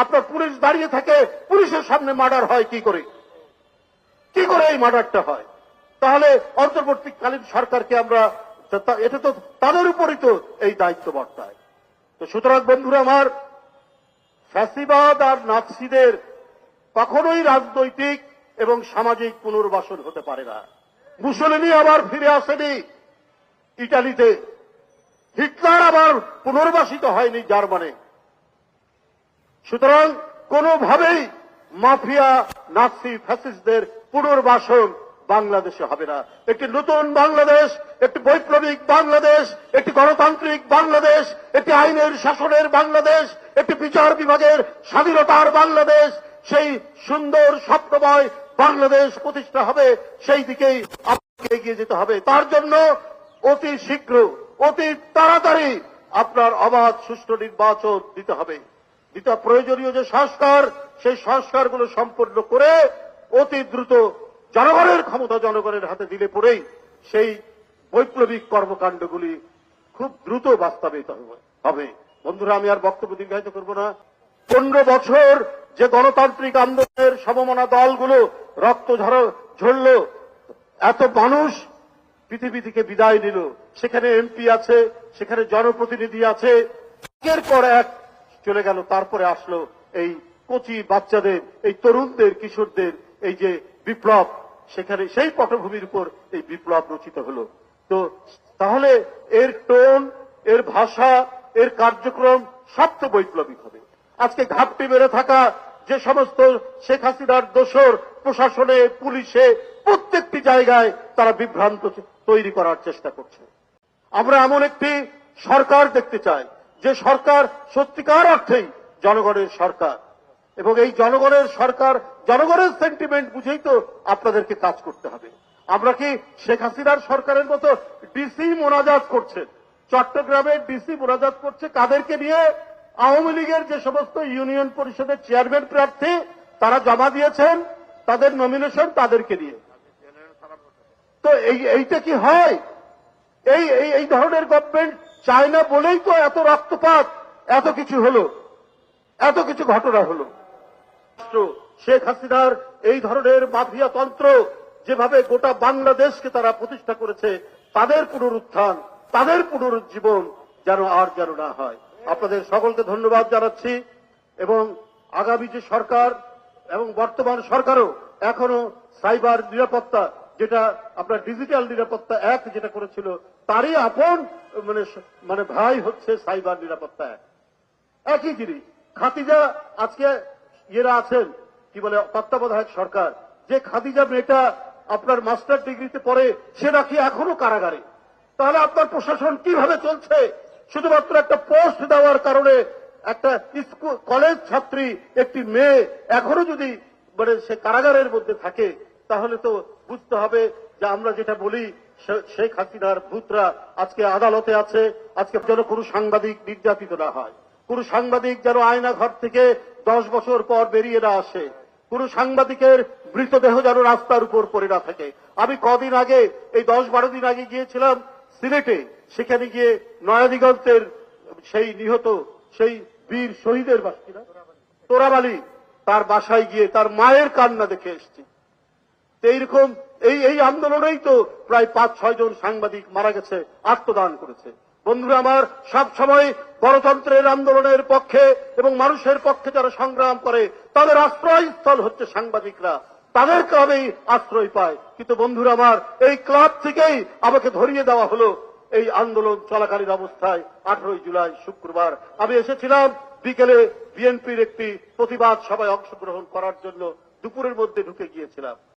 আপনার পুলিশ দাঁড়িয়ে থাকে, পুলিশের সামনে মার্ডার হয়, কি করে? কি করে এই মার্ডারটা হয়? তাহলে অন্তর্বর্তীকালীন সরকারকে আমরা এটা তো তাদের উপরই তো এই দায়িত্ব বর্তায়। তো সুতরাং বন্ধুরা আমার, ফ্যাসিবাদ আর নাৎসিদের কখনোই রাজনৈতিক এবং সামাজিক পুনর্বাসন হতে পারে না। মুসলিনী আবার ফিরে আসেনি। ইটালিতে হিটলার আবার পুনর্বাসিত হয়নি জার্মানে। সুতরাং কোনোভাবেই মাফিয়া নাৎসি ফ্যাসিস্টদের পুনর্বাসন বাংলাদেশে হবে না। একটি নতুন বাংলাদেশ, একটি বৈপ্লবিক বাংলাদেশ, একটি গণতান্ত্রিক বাংলাদেশ, একটি আইনের শাসনের বাংলাদেশ, একটি বিচার বিভাগের স্বাধীনতার বাংলাদেশ, সেই সুন্দর স্বপ্নময় বাংলাদেশ প্রতিষ্ঠা হবে, সেই দিকেই আপনাকে এগিয়ে যেতে হবে। তার জন্য অতি শীঘ্র, অতি তাড়াতাড়ি আপনার অবাধ সুষ্ঠু নির্বাচন দিতে হবে। যেটা প্রয়োজনীয় যে সংস্কার, সেই সংস্কারগুলো সম্পন্ন করে অতি দ্রুত জনগণের ক্ষমতা জনগণের হাতে দিলে পরেই সেই বৈপ্লবিক কর্মকাণ্ডগুলি খুব দ্রুত বাস্তবায়িত হবে- বন্ধুরা, আমি আর বক্তব্য দীর্ঘায়িত করব না। পনেরো বছর যে গণতান্ত্রিক আন্দোলনের সমমনা দলগুলো রক্ত ঝর- ঝরল, এত মানুষ পৃথিবী থেকে বিদায় নিল। সেখানে এমপি আছে, সেখানে জনপ্রতিনিধি আছে। একের পর এক চলে গেল, তারপরে আসলো এই কচি বাচ্চাদের, এই তরুণদের, কিশোরদের, এই যে বিপ্লব, সেখানে সেই পটভূমির উপর এই বিপ্লব রচিত হলো। তো তাহলে এর টোন, এর ভাষা, এর কার্যক্রম সব তো বৈপ্লবিক হবে। আজকে ঘাপটি মেরে থাকা যে সমস্ত শেখ হাসিনার দোসর প্রশাসনে, পুলিশে, প্রত্যেকটি জায়গায় তারা বিভ্রান্ত তৈরি করার চেষ্টা করছে। আমরা এমন একটি সরকার দেখতে চাই যে সরকার সত্যিকার অর্থেই জনগণের সরকার। এবং এই জনগণের সরকার, জনগণের সেন্টিমেন্ট বুঝেই তো আপনাদেরকে কাজ করতে হবে। আমরা কি শেখ হাসিনার সরকারের মতো ডিসি মোনাজাত করছেন? চট্টগ্রামে ডিসি মোনাজাত করছে কাদেরকে নিয়ে? আওয়ামী লীগের যে সমস্ত ইউনিয়ন পরিষদের চেয়ারম্যান প্রার্থী, তারা জমা দিয়েছেন, তাদের নমিনেশন তাদেরকে নিয়ে তো এই, এইটা কি হয়? এই এই ধরনের গভর্নমেন্ট চায় না বলেই তো এত রক্তপাত, এত কিছু হলো, এত কিছু ঘটনা হলো। শেখ হাসিনার এই ধরনের মাফিয়া তন্ত্র যেভাবে গোটা বাংলাদেশকে তারা প্রতিষ্ঠা করেছে, তাদের পুনরুত্থান, তাদের পুনরুজ্জীবন যেন আর যেন না হয়। আপনাদের সকলকে ধন্যবাদ জানাচ্ছি এবং আগামী যে সরকার এবং বর্তমান সরকারও এখনও সাইবার নিরাপত্তা যেটা আপনার ডিজিটাল নিরাপত্তা এক যেটা করেছিল, তারই আপন মানে মানে ভাই হচ্ছে সাইবার নিরাপত্তা এক একই জিনিস, খাদিজা আজকে ইয়েরা আছেন, কি বলে, তত্ত্বাবধায়ক সরকার। যে খাদিজা মেয়েটা আপনার মাস্টার ডিগ্রিতে পড়ে, সে নাকি এখনও কারাগারে। তাহলে আপনার প্রশাসন কীভাবে চলছে? শুধুমাত্র একটা পোস্ট দেওয়ার কারণে একটা স্কুল কলেজ ছাত্রী, একটি মেয়ে এখনও যদি মানে সে কারাগারের মধ্যে থাকে তাহলে তো বুঝতে হবে যে আমরা যেটা বলি শেখ হাসিনার ভূতরা আজকে আদালতে আছে, আজকে যেন কোনো সাংবাদিক নির্যাতিত না হয়। কোন সাংবাদিক যেন আয়না ঘর থেকে দশ বছর পর বেরিয়ে না আসে। কোন সাংবাদিকের মৃতদেহ যেন রাস্তার উপর পড়ে না থাকে। আমি কদিন আগে, এই দশ বারো দিন আগে গিয়েছিলাম সিলেটে। সেখানে গিয়ে নয়াদিগন্তের সেই নিহত, সেই বীর শহীদের বাসিনা তোরাবালি, তার বাসায় গিয়ে তার মায়ের কান্না দেখে এসেছি। এইরকম, এই এই আন্দোলনেই তো প্রায় পাঁচ, ছয় জন সাংবাদিক মারা গেছে, আত্মদান করেছে। বন্ধুরা আমার, সব সময় গণতন্ত্রের আন্দোলনের পক্ষে এবং মানুষের পক্ষে যারা সংগ্রাম করে, তাদের আশ্রয়স্থল হচ্ছে সাংবাদিকরা। তাদের ক্লাবেই আশ্রয় পায় কিন্তু বন্ধুরা আমার, এই ক্লাব থেকেই আমাকে ধরিয়ে দেওয়া হলো এই আন্দোলন চলাকালীন অবস্থায়, আঠারোই জুলাই, শুক্রবার। আমি এসেছিলাম বিকেলে বিএনপির একটি প্রতিবাদ সভায় অংশগ্রহণ করার জন্য, দুপুরের মধ্যে ঢুকে গিয়েছিলাম।